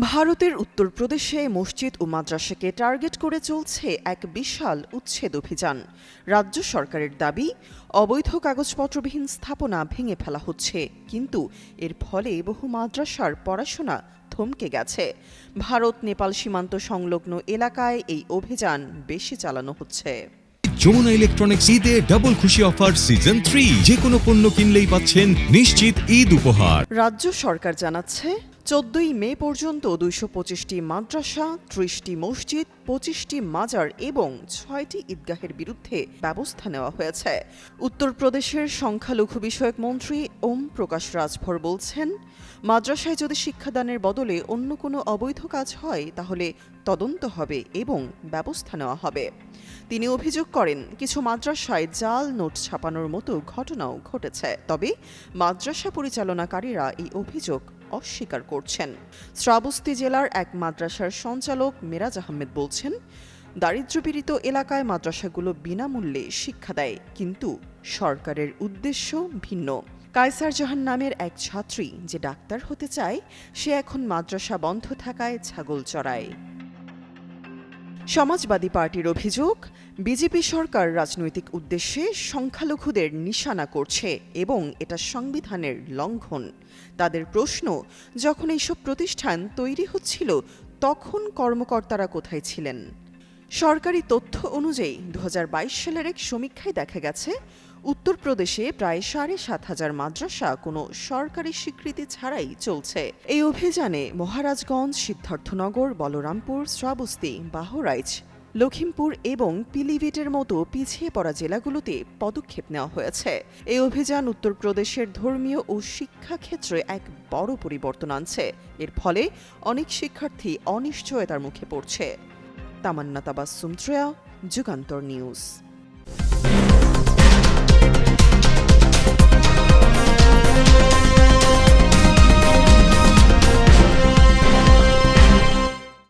ভারতের উত্তরপ্রদেশে মসজিদ ও মাদ্রাসাকে টার্গেট করে চলছে এক বিশাল উচ্ছেদ অভিযান। রাজ্য সরকারের দাবি, অবৈধ কাগজপত্রবিহীন স্থাপনা ভেঙে ফেলা হচ্ছে, কিন্তু এর ফলে বহু মাদ্রাসার পড়াশোনা থমকে গেছে। ভারত নেপাল সীমান্ত সংলগ্ন এলাকায় এই অভিযান বেশি চালানো হচ্ছে। যমুনা ইলেকট্রনিক্স ঈদে ডাবল খুশি অফার সিজন থ্রি যে কোনো পণ্য কিনলেই পাচ্ছেন নিশ্চিত ঈদ উপহার। রাজ্য সরকার জানাচ্ছে, চোদ্দই মে পর্যন্ত দুইশো পঁচিশটি মাদ্রাসা, ত্রিশটি মসজিদ, পঁচিশটি মাজার এবং ছয়টি ঈদগাহের বিরুদ্ধে ব্যবস্থা নেওয়া হয়েছে। উত্তরপ্রদেশের সংখ্যালঘু বিষয়ক মন্ত্রী ওম প্রকাশ রাজভর বলছেন, মাদ্রাসায় যদি শিক্ষাদানের বদলে অন্য কোনো অবৈধ কাজ হয়, তাহলে তদন্ত হবে এবং ব্যবস্থা নেওয়া হবে। তিনি অভিযোগ করেন, কিছু মাদ্রাসায় জাল নোট ছাপানোর মতো ঘটনাও ঘটেছে। তবে মাদ্রাসা পরিচালনাকারীরা এই অভিযোগ অস্বীকার করছেন। শ্রাবস্তি জেলার এক মাদ্রাসার সঞ্চালক মেরাজ আহমেদ বলছেন, দারিদ্র্যপীড়িত এলাকায় মাদ্রাসাগুলো বিনামূল্যে শিক্ষা দেয়, কিন্তু সরকারের উদ্দেশ্য ভিন্ন। কায়সার জাহান নামের এক ছাত্রী যে ডাক্তার হতে চায়, সে এখন মাদ্রাসা বন্ধ থাকায় ছাগল চড়ায়। সমাজবাদী পার্টির অভিযোগ, বিজেপি সরকার রাজনৈতিক উদ্দেশ্যে সংখ্যালঘুদের নিশানা করছে এবং এটা সংবিধানের লঙ্ঘন। তাদের প্রশ্ন, যখন এইসব প্রতিষ্ঠান তৈরি হচ্ছিল, তখন কর্মকর্তারা কোথায় ছিলেন? সরকারি তথ্য অনুযায়ী দু হাজার বাইশ সালের এক সমীক্ষায় দেখা গেছে, উত্তরপ্রদেশে প্রায় সাড়ে সাত হাজার মাদ্রাসা কোনো সরকারি স্বীকৃতি ছাড়াই চলছে। এই অভিযানে মহারাজগঞ্জ, সিদ্ধার্থনগর, বলরামপুর, শ্রাবস্তি, বাহরাইচ লখিমপুর এবং পিলিভিটের মতো পিছিয়ে পড়া জেলাগুলোতে পদক্ষেপ নেওয়া হয়েছে। এই অভিযান উত্তরপ্রদেশের ধর্মীয় ও শিক্ষা ক্ষেত্রে এক বড় পরিবর্তন আনছে। এর ফলে অনেক শিক্ষার্থী অনিশ্চয়তার মুখে পড়ছে। তামান্না তাবাসুম শ্রেয়া যুগান্তর নিউজ।